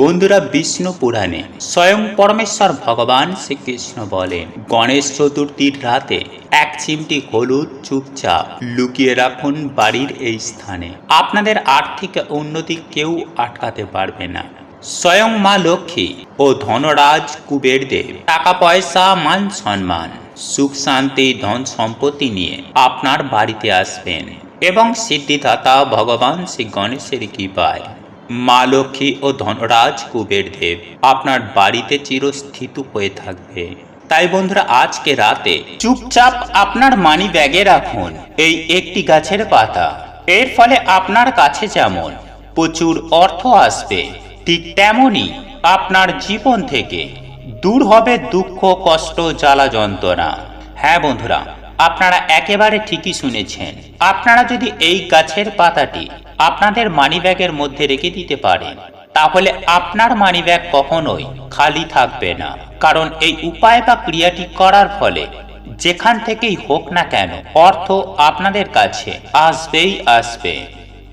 বন্ধুরা বিষ্ণু পুরাণে স্বয়ং পরমেশ্বর ভগবান শ্রীকৃষ্ণ বলেন, গণেশ চতুর্থীর রাতে এক চিমটি হলুদ চুপচাপ লুকিয়ে রাখুন বাড়ির এই স্থানে। আপনাদের আর্থিক উন্নতি কেউ আটকাতে পারবে না। স্বয়ং মা লক্ষ্মী ও ধনরাজ কুবের দেব টাকা, পয়সা, মান সম্মান, সুখ শান্তি, ধন সম্পত্তি নিয়ে আপনার বাড়িতে আসবেন এবং সিদ্ধিদাতা ভগবান শ্রী গণেশের কৃপায় মা লক্ষ্মী ও ধনরাজ কুবের দেব। আপনার বাড়িতে চিরস্থিত হয়ে থাকবে। তাই বন্ধুরা, আজকে রাতে চুপচাপ আপনার মানি ব্যাগে রাখুন এই একটি গাছের পাতা। এর ফলে আপনার কাছে যেমন প্রচুর অর্থ আসবে, ঠিক তেমনই আপনার জীবন থেকে দূর হবে দুঃখ, কষ্ট, জ্বালা, যন্ত্রণা। হ্যাঁ বন্ধুরা, আপনারা একেবারে ঠিকই শুনেছেন। আপনারা যদি এই গাছের পাতাটি আপনাদের মানিব্যাগের মধ্যে রেখে দিতে পারেন। তাহলে আপনার মানিব্যাগ কখনোই খালি থাকবে না। কারণ এই উপায় বা ক্রিয়াটি করার ফলে যেখান থেকেই হোক না কেন অর্থ আপনাদের কাছে আসবেই আসবে।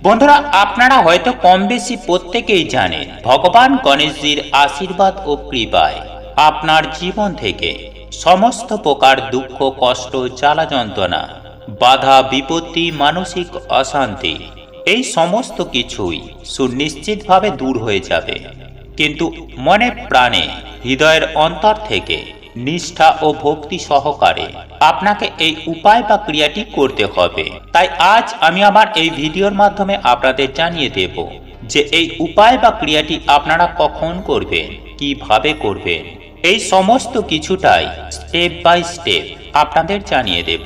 বন্ধুরা, আপনারা হয়তো কম বেশি প্রত্যেকেই জানেন, ভগবান গণেশজির আশীর্বাদ ও কৃপায় আপনার জীবন থেকে সমস্ত প্রকার দুঃখ, কষ্ট, জ্বালা যন্ত্রণা, বাধা, বিপত্তি, মানসিক অশান্তি এই সমস্ত কিছুই সুনিশ্চিতভাবে দূর হয়ে যাবে। কিন্তু মনে প্রাণে, হৃদয়ের অন্তর থেকে নিষ্ঠা ও ভক্তি সহকারে আপনাকে এই উপায় বা ক্রিয়াটি করতে হবে। তাই আজ আমি আমার এই ভিডিওর মাধ্যমে আপনাদের জানিয়ে দেব যে এই উপায় বা ক্রিয়াটি আপনারা কখন করবেন, কীভাবে করবেন, এই সমস্ত কিছুটাই স্টেপ বাই স্টেপ আপনাদের জানিয়ে দেব।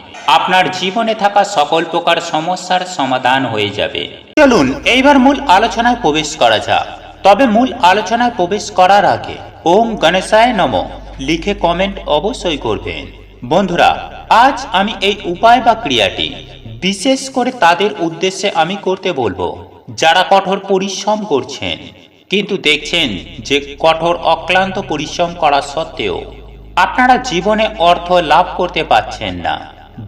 আপনার জীবনে থাকা সকল প্রকার সমস্যার সমাধান হয়ে যাবে। চলুন, এইবার মূল আলোচনায় প্রবেশ করা যাক। তবে মূল আলোচনায় প্রবেশ করার আগে ওম গণেশায় নম। লিখে কমেন্ট অবশ্যই করবেন। বন্ধুরা, আজ আমি এই উপায় বা ক্রিয়াটি বিশেষ করে তাদের উদ্দেশ্যে আমি করতে বলব। যারা কঠোর পরিশ্রম করছেন, কিন্তু দেখছেন যে কঠোর অক্লান্ত পরিশ্রম করা সত্ত্বেও আপনারা জীবনে অর্থ লাভ করতে পারছেন না।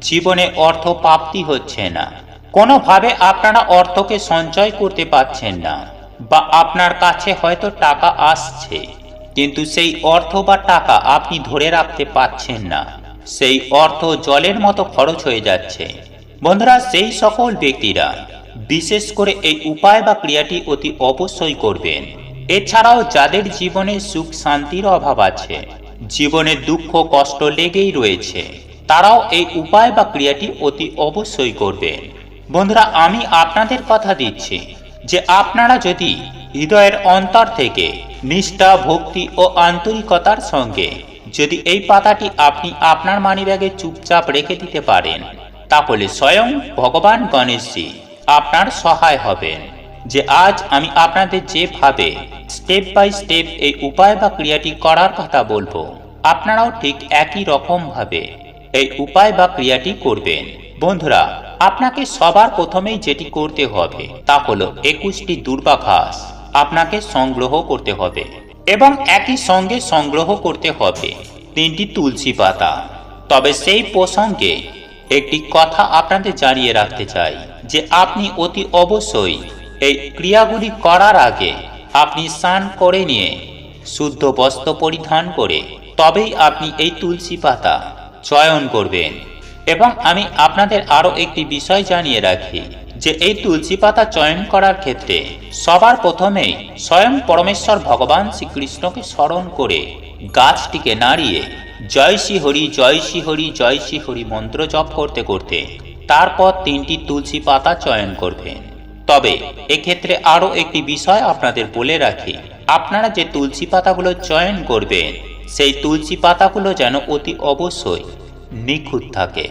জীবনে অর্থ প্রাপ্তি হচ্ছে না। কোনোভাবে আপনারা অর্থকে সঞ্চয় করতে পারছেন না, বা আপনার কাছে হয়তো টাকা আসছে, কিন্তু সেই অর্থ বা টাকা আপনি ধরে রাখতে পারছেন না। সেই অর্থ জলের মতো খরচ হয়ে যাচ্ছে। বন্ধুরা, সেই সকল ব্যক্তিরা বিশেষ করে এই উপায় বা ক্রিয়াটি অতি অবশ্যই করবেন। এছাড়াও যাদের জীবনে সুখ শান্তির অভাব আছে, জীবনে দুঃখ কষ্ট লেগেই রয়েছে তারাও এই উপায় বা ক্রিয়াটি অতি অবশ্যই করবেন বন্ধুরা, আমি আপনাদের কথা দিচ্ছি যে আপনারা যদি হৃদয়ের অন্তর থেকে নিষ্ঠা, ভক্তি ও আন্তরিকতার সঙ্গে যদি এই পাতাটি আপনি আপনার মানিব্যাগে চুপচাপ রেখে দিতে পারেন, তাহলে স্বয়ং ভগবান গণেশজি আপনার সহায় হবেন যে আজ আমি আপনাদের যেভাবে স্টেপ বাই স্টেপ এই উপায় বা ক্রিয়াটি করার কথা বলব, আপনারাও ঠিক একই রকম ভাবে এই উপায় বা ক্রিয়াটি করবেন। বন্ধুরা, আপনাকে সবার প্রথমেই যেটি করতে হবে, তা হলো একুশটি দুর্বা ঘাস আপনাকে সংগ্রহ করতে হবে এবং একই সঙ্গে সংগ্রহ করতে হবে। তিনটি তুলসী পাতা। তবে সেই প্রসঙ্গে একটি কথা আপনাদের জানিয়ে রাখতে চাই যে আপনি অতি অবশ্যই এই ক্রিয়াগুলি করার আগে আপনি স্নান করে নিয়ে শুদ্ধ বস্ত্র পরিধান করে তবেই আপনি এই তুলসী পাতা চয়ন করবেন। এবং আমি আপনাদের আরও একটি বিষয় জানিয়ে রাখি যে এই তুলসী পাতা চয়ন করার ক্ষেত্রে সবার প্রথমেই স্বয়ং পরমেশ্বর ভগবান শ্রীকৃষ্ণকে স্মরণ করে গাছটিকে নাড়িয়ে জয় শ্রী হরি, জয় শ্রী হরি, জয় শ্রী হরি মন্ত্র জপ করতে করতে তারপর তিনটি তুলসী পাতা চয়ন করবেন। তবে এক্ষেত্রে আরও একটি বিষয় আপনাদের বলে রাখি। আপনারা যে তুলসী পাতাগুলো চয়ন করবেন সেই তুলসী পাতাগুলো যেন অতি অবশ্যই নিখুঁত থাকে।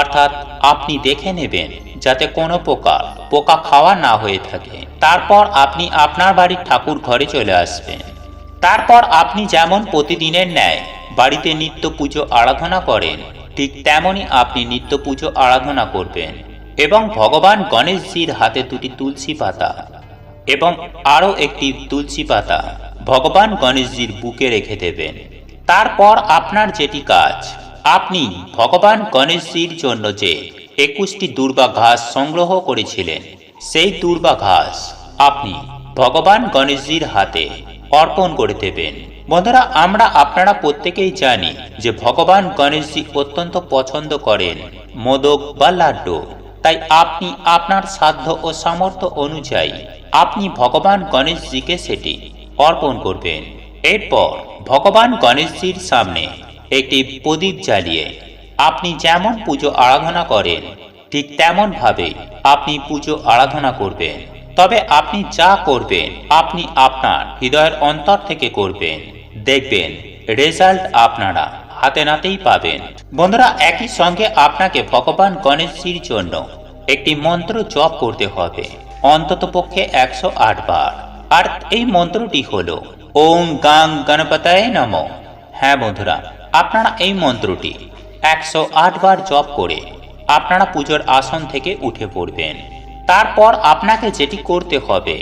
অর্থাৎ আপনি দেখে নেবেন যাতে কোনো পোকা পোকা খাওয়া না হয়ে থাকে। তারপর আপনি আপনার বাড়ির ঠাকুর ঘরে চলে আসবেন। তারপর আপনি যেমন প্রতিদিনের ন্যায় বাড়িতে নিত্য পুজো আরাধনা করেন, ঠিক তেমনই আপনি নিত্য পুজো আরাধনা করবেন এবং ভগবান গণেশজির হাতে দুটি তুলসী পাতা এবং আরও একটি তুলসী পাতা ভগবান গণেশজির বুকে রেখে দেবেন। তারপর আপনার যেটি কাজ, আপনি ভগবান গণেশজির জন্য যে একুশটি দুর্বা ঘাস সংগ্রহ করেছিলেন, সেই দুর্বা ঘাস আপনি ভগবান গণেশজির হাতে অর্পণ করে দেবেন। বন্ধুরা, আমরা আপনারা প্রত্যেকেই জানি যে ভগবান গণেশজি অত্যন্ত পছন্দ করেন মোদক বা লাড্ডু। তাই আপনি আপনার সাধ্য ও সামর্থ্য অনুযায়ী আপনি ভগবান গণেশজিকে সেটি অর্পণ করবেন। এরপর ভগবান গণেশজির সামনে একটি প্রদীপ জ্বালিয়ে আপনি যেমন পুজো আরাধনা করেন, ঠিক তেমন ভাবে আপনি পুজো আরাধনা করবেন। তবে আপনি যা করবেন, আপনি আপনার হৃদয়ের অন্তর থেকে করবেন। দেখবেন, রেজাল্ট আপনারা হাতে নাতেই পাবেন। বন্ধুরা, একই সঙ্গে আপনাকে ভগবান গণেশজির জন্য একটি মন্ত্র জপ করতে হবে। অন্তত পক্ষে একশো বার আর এই মন্ত্রটি হল, ওং গাং গণপতায় নম। হ্যাঁ বন্ধুরা, আপনারা এই মন্ত্রটি একশো আট বার জপ করে আপনারা পুজোর আসন থেকে উঠে পড়বেন। তারপর আপনাকে যেটি করতে হবে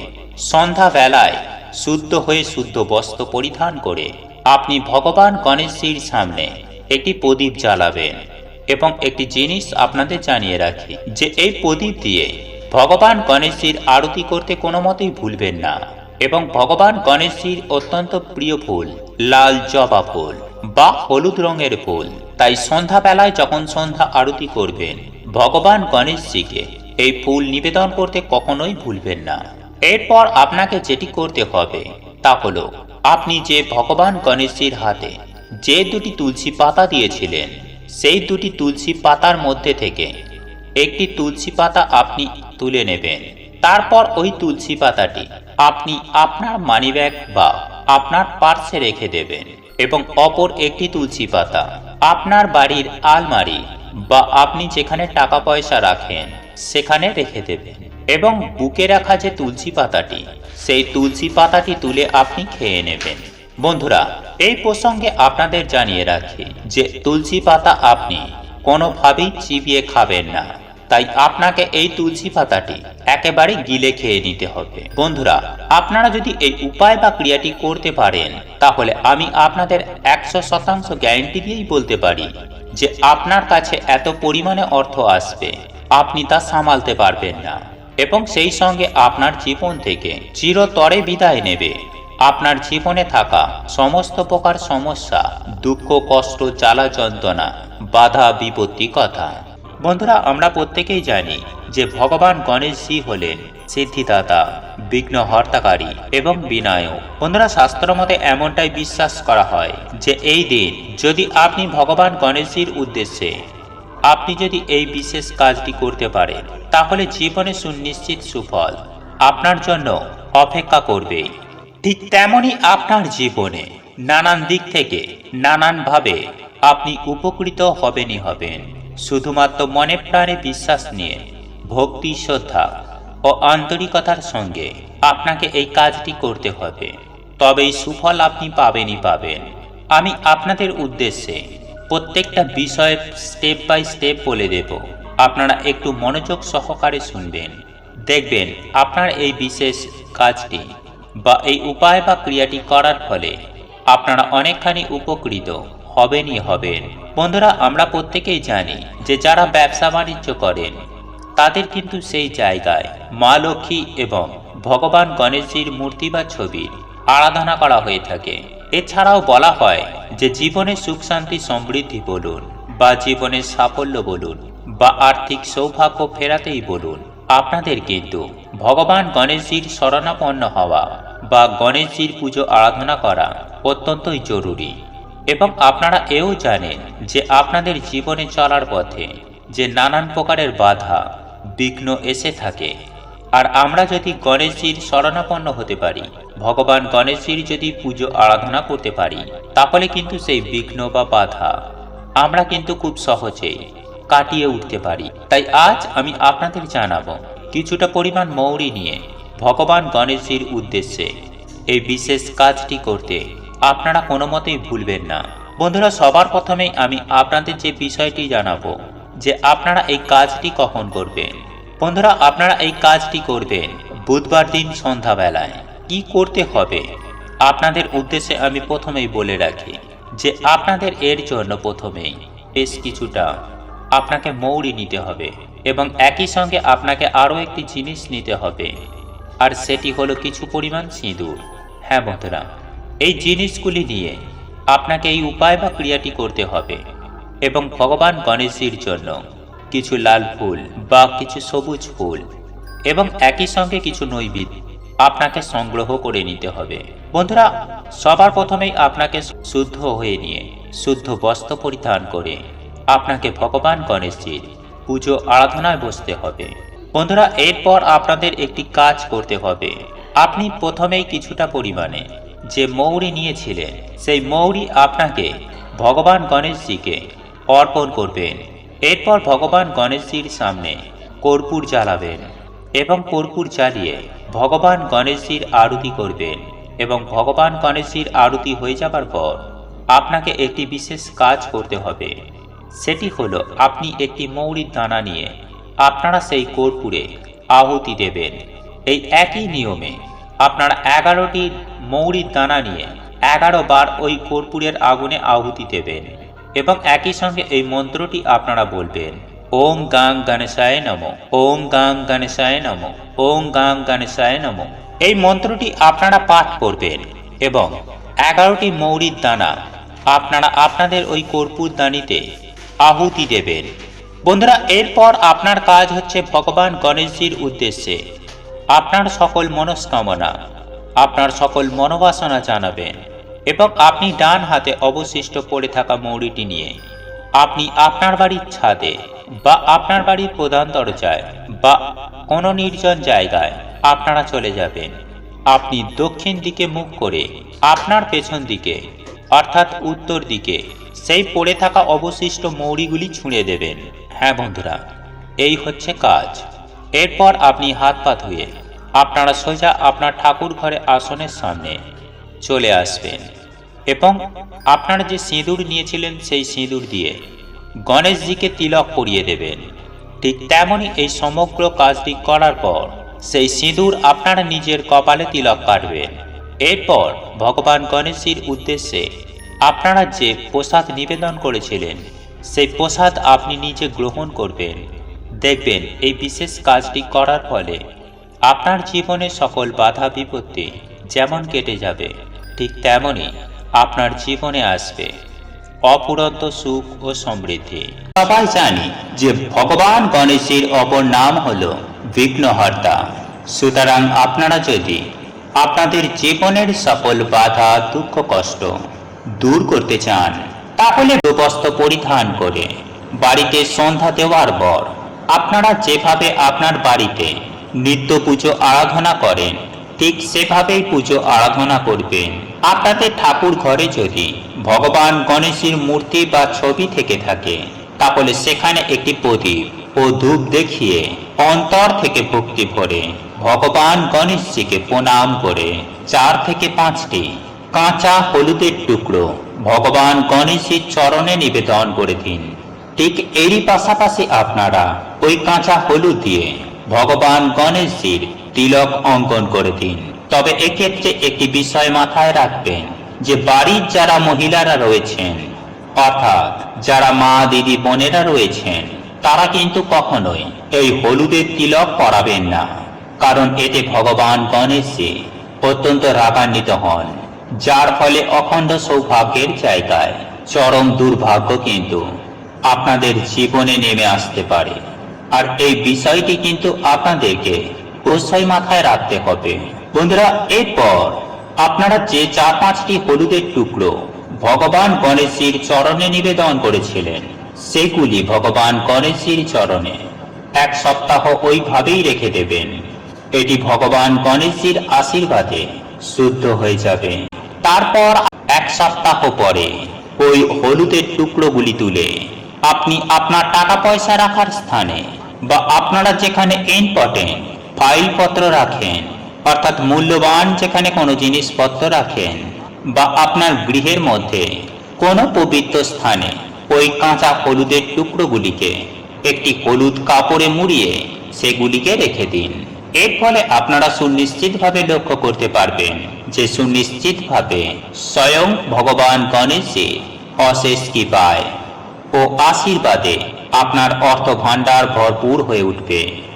সন্ধ্যা বেলায় শুদ্ধ হয়ে শুদ্ধ বস্ত্র পরিধান করে আপনি ভগবান গণেশজির সামনে একটি প্রদীপ জ্বালাবেন এবং একটি জিনিস আপনাদের জানিয়ে রাখি যে এই প্রদীপ দিয়ে ভগবান গণেশজির আরতি করতে কোনো মতেই ভুলবেন না। এবং ভগবান গণেশজির অত্যন্ত প্রিয় ফুল, লাল জবা ফুল বা হলুদ রঙের ফুল। তাই সন্ধ্যাবেলায় যখন সন্ধ্যা আরতি করবেন, ভগবান গণেশজিকে এই ফুল নিবেদন করতে কখনোই ভুলবেন না। এরপর আপনাকে যেটি করতে হবে, তা হলো, আপনি যে ভগবান গণেশজির হাতে যে দুটি তুলসী পাতা দিয়েছিলেন, সেই দুটি তুলসী পাতার মধ্যে থেকে একটি তুলসী পাতা আপনি তুলে নেবেন। তারপর ওই তুলসী পাতাটি আপনি আপনার মানিব্যাগ বা আপনার পার্সে রেখে দেবেন এবং অপর একটি তুলসী পাতা, আপনার বাড়ির আলমারি বা আপনি যেখানে টাকা পয়সা রাখেন সেখানে রেখে দেবেন। এবং বুকে রাখা যে তুলসী পাতাটি, সেই তুলসী পাতাটি তুলে আপনি খেয়ে নেবেন। বন্ধুরা, এই প্রসঙ্গে আপনাদের জানিয়ে রাখি যে তুলসী পাতা আপনি কোনোভাবেই চিবিয়ে খাবেন না। তাই আপনাকে এই তুলসী পাতাটি একেবারে গিলে খেয়ে নিতে হবে। বন্ধুরা, আপনারা যদি এই উপায় বা ক্রিয়াটি করতে পারেন, তাহলে আমি আপনাদের একশো শতাংশ গ্যারেন্টি দিয়েই বলতে পারি যে আপনার কাছে এত পরিমাণে অর্থ আসবে, আপনি তা সামালতে পারবেন না এবং সেই সঙ্গে আপনার জীবন থেকে চিরতরে বিদায় নেবে। আপনার জীবনে থাকা সমস্ত প্রকার সমস্যা, দুঃখ, কষ্ট, জ্বালা, যন্ত্রণা, বাধা, বিপত্তি, কথা বন্ধুরা, আমরা প্রত্যেকেই জানি যে ভগবান গণেশজি হলেন সিদ্ধিদাতা, বিঘ্ন হর্তাকারী এবং বিনায়ক। বন্ধুরা, শাস্ত্র মতে এমনটাই বিশ্বাস করা হয় যে এই দিন যদি আপনি ভগবান গণেশজির উদ্দেশ্যে আপনি যদি এই বিশেষ কাজটি করতে পারেন, তাহলে জীবনে সুনিশ্চিত সুফল আপনার জন্য অপেক্ষা করবে। ঠিক তেমনই আপনার জীবনে নানান দিক থেকে নানানভাবে আপনি উপকৃত হবেনই হবেন। শুধুমাত্র মনে প্রাণে বিশ্বাস নিয়ে, ভক্তি, শ্রদ্ধা ও আন্তরিকতার সঙ্গে আপনাকে এই কাজটি করতে হবে। তবেই সুফল আপনি পাবেনই পাবেন। আমি আপনাদের উদ্দেশ্যে প্রত্যেকটা বিষয়ে স্টেপ বাই স্টেপ বলে দেব। আপনারা একটু মনোযোগ সহকারে শুনবেন। দেখবেন আপনার এই বিশেষ কাজটি বা এই উপায় বা ক্রিয়াটি করার ফলে আপনারা অনেকখানি উপকৃত হবেনই হবেন। বন্ধুরা, আমরা প্রত্যেকেই জানি যে যারা ব্যবসা বাণিজ্য করেন, তাদের কিন্তু সেই জায়গায় মা লক্ষ্মী এবং ভগবান গণেশজির মূর্তি বা ছবির আরাধনা করা হয়ে থাকে। এছাড়াও বলা হয় যে জীবনে সুখ শান্তি সমৃদ্ধি বলুন বা জীবনের সাফল্য বলুন বা আর্থিক সৌভাগ্য ফেরাতেই বলুন, আপনাদের কিন্তু ভগবান গণেশজির শরণাপন্ন হওয়া বা গণেশজির পুজো আরাধনা করা অত্যন্তই জরুরি। এবং আপনারা এও জানেন যে আপনাদের জীবনে চলার পথে যে নানান প্রকারের বাধা, বিঘ্ন এসে থাকে। আর আমরা যদি গণেশজির শরণাপন্ন হতে পারি, ভগবান গণেশজির যদি পুজো আরাধনা করতে পারি, তাহলে কিন্তু সেই বিঘ্ন বা বাধা আমরা কিন্তু খুব সহজেই কাটিয়ে উঠতে পারি। তাই আজ আমি আপনাদের জানাব কিছুটা পরিমাণ মৌরি নিয়ে ভগবান গণেশজির উদ্দেশ্যে এই বিশেষ কাজটি করতে আপনারা কোনো মতেই ভুলবেন না। বন্ধুরা, সবার প্রথমেই আমি আপনাদের যে বিষয়টি জানাব, যে আপনারা এই কাজটি কখন করবেন। বন্ধুরা, আপনারা এই কাজটি করবেন বুধবার দিন সন্ধ্যাবেলায়। কি করতে হবে? আপনাদের উদ্দেশ্যে আমি প্রথমেই বলে রাখি যে আপনাদের এর জন্য প্রথমেই বেশ কিছুটা আপনাকে মৌরি নিতে হবে এবং একই সঙ্গে আপনাকে আরও একটি জিনিস নিতে হবে। আর সেটি হলো কিছু পরিমাণ সিঁদুর। হ্যাঁ বন্ধুরা এই জিনিসগুলি নিয়ে আপনাকে এই উপায় বা ক্রিয়াটি করতে হবে এবং ভগবান গণেশজির জন্য কিছু লাল ফুল বা কিছু সবুজ ফুল এবং একই সঙ্গে কিছু নৈবেদ্য আপনাকে সংগ্রহ করে নিতে হবে। বন্ধুরা, সবার প্রথমেই আপনাকে শুদ্ধ হয়ে নিয়ে, শুদ্ধ বস্ত্র পরিধান করে আপনাকে ভগবান গণেশজির পুজো আরাধনায় বসতে হবে। বন্ধুরা, এরপর আপনাদের একটি কাজ করতে হবে। আপনি প্রথমেই কিছুটা পরিমাণে যে মৌরি নিয়েছিলেন, সেই মৌরি আপনাকে ভগবান গণেশজিকে অর্পণ করবেন। এরপর ভগবান গণেশজির সামনে কর্পূর জ্বালাবেন এবং কর্পূর জ্বালিয়ে ভগবান গণেশজির আরতি করবেন এবং ভগবান গণেশজির আরতি হয়ে যাবার পর আপনাকে একটি বিশেষ কাজ করতে হবে। সেটি হলো আপনি একটি মৌরির দানা নিয়ে আপনারা সেই কর্পূরে আহুতি দেবেন। এই একই নিয়মে আপনারা এগারোটি মৌরির দানা নিয়ে এগারো বার ওই কর্পূরের আগুনে আহুতি দেবেন এবং একই সঙ্গে এই মন্ত্রটি আপনারা বলবেন, ওম গাং গণেশায় নম, ওম গাং গণেশায় নম, ওম গাং গণেশায় নম। এই মন্ত্রটি আপনারা পাঠ করবেন এবং এগারোটি মৌরির দানা আপনারা আপনাদের ওই কর্পূর দানিতে আহুতি দেবেন। বন্ধুরা, এরপর আপনার কাজ হচ্ছে ভগবান গণেশজির উদ্দেশ্যে আপনার সকল মনস্কামনা, আপনার সকল মনোবাসনা জানাবেন এবং আপনি ডান হাতে অবশিষ্ট পড়ে থাকা মৌরিটি নিয়ে আপনি আপনার বাড়ির ছাদে বা আপনার বাড়ির প্রধান দরজায় বা কোনো নির্জন জায়গায় আপনারা চলে যাবেন। আপনি দক্ষিণ দিকে মুখ করে আপনার পেছন দিকে, অর্থাৎ উত্তর দিকে, সেই পড়ে থাকা অবশিষ্ট মৌরিগুলি ছুঁড়ে দেবেন। হ্যাঁ বন্ধুরা, এই হচ্ছে কাজ। এরপর আপনি হাত পা ধুয়ে আপনারা সোজা আপনার ঠাকুর ঘরে আসনের সামনে চলে আসবেন এবং আপনারা যে সিঁদুর নিয়েছিলেন সেই সিঁদুর দিয়ে গণেশজিকে তিলক পরিয়ে দেবেন। ঠিক তেমনই এই সমগ্র কাজটি করার পর সেই সিঁদুর আপনারা নিজের কপালে তিলক কাটবেন। এরপর ভগবান গণেশজির উদ্দেশ্যে আপনারা যে প্রসাদ নিবেদন করেছিলেন, সেই প্রসাদ আপনি নিজে গ্রহণ করবেন। দেখবেন এই বিশেষ কাজটি করার ফলে আপনার জীবনে সকল বাধা বিপত্তি যেমন কেটে যাবে, ঠিক তেমনই আপনার জীবনে আসবে। অপুরন্ত সুখ ও সমৃদ্ধি। সবাই জানি যে ভগবান গণেশের অপর নাম হল বিঘ্নহর্তা। সুতরাং আপনারা যদি আপনাদের জীবনের সকল বাধা, দুঃখ, কষ্ট দূর করতে চান, তাহলে বস্ত্র পরিধান করে বাড়িতে সন্ধ্যা দেওয়ার পর আপনারা যেভাবে আপনার বাড়িতে নিত্য পুজো আরাধনা করেন, ঠিক সেভাবেই পুজো আরাধনা করবেন। আপনাদের ঠাকুর ঘরে যদি ভগবান গণেশের মূর্তি বা ছবি থেকে থাকে, তাহলে সেখানে একটি প্রদীপ ও ধূপ দেখিয়ে অন্তর থেকে ভক্তি ভরে ভগবান গণেশজিকে প্রণাম করে চার থেকে পাঁচটি কাঁচা হলুদের টুকরো ভগবান গণেশের চরণে নিবেদন করে দিন। ঠিক এরই পাশাপাশি আপনারা ওই কাঁচা হলুদ দিয়ে ভগবান গণেশজির তিলক অঙ্কন করে দিন। তবে এক্ষেত্রে একটি বিষয় মাথায় রাখবেন যে বাড়ির যারা মহিলারা রয়েছেন, অর্থাৎ যারা মা, দিদি, বোনেরা রয়েছেন, তারা কিন্তু কখনোই এই হলুদের তিলক করাবেন না। কারণ এতে ভগবান গণেশজি অত্যন্ত রাগান্বিত হন, যার ফলে অখণ্ড সৌভাগ্যের জায়গায় চরম দুর্ভাগ্য কিন্তু আপনাদের জীবনে নেমে আসতে পারে। আর এই বিষয়টি কিন্তু আপনাদেরকে অবশ্যই মাথায় রাখতে হবে। বন্ধুরা, এরপর আপনারা যে চার পাঁচটি হলুদের টুকরো ভগবান গণেশের চরণে নিবেদন করেছিলেন, সেগুলি ভগবান গণেশের চরণে এক সপ্তাহ ওইভাবেই রেখে দেবেন। এটি ভগবান গণেশজির আশীর্বাদে শুদ্ধ হয়ে যাবে। তারপর এক সপ্তাহ পরে ওই হলুদের টুকরোগুলি তুলে আপনি আপনার টাকা পয়সা রাখার স্থানে বা আপনারা যেখানে ইম্পর্টেন্ট ফাইলপত্র রাখেন, অর্থাৎ মূল্যবান যেখানে কোনো জিনিসপত্র রাখেন, বা আপনার গৃহের মধ্যে কোনো পবিত্র স্থানে ওই কাঁচা হলুদের টুকরোগুলিকে একটি হলুদ কাপড়ে মুড়িয়ে সেগুলিকে রেখে দিন। এর ফলে আপনারা সুনিশ্চিতভাবে লক্ষ্য করতে পারবেন যে সুনিশ্চিতভাবে স্বয়ং ভগবান গণেশের অশেষ কৃপায় ও আশীর্বাদে আপনার অর্থ ভাণ্ডার ভরপুর হয়ে উঠবে।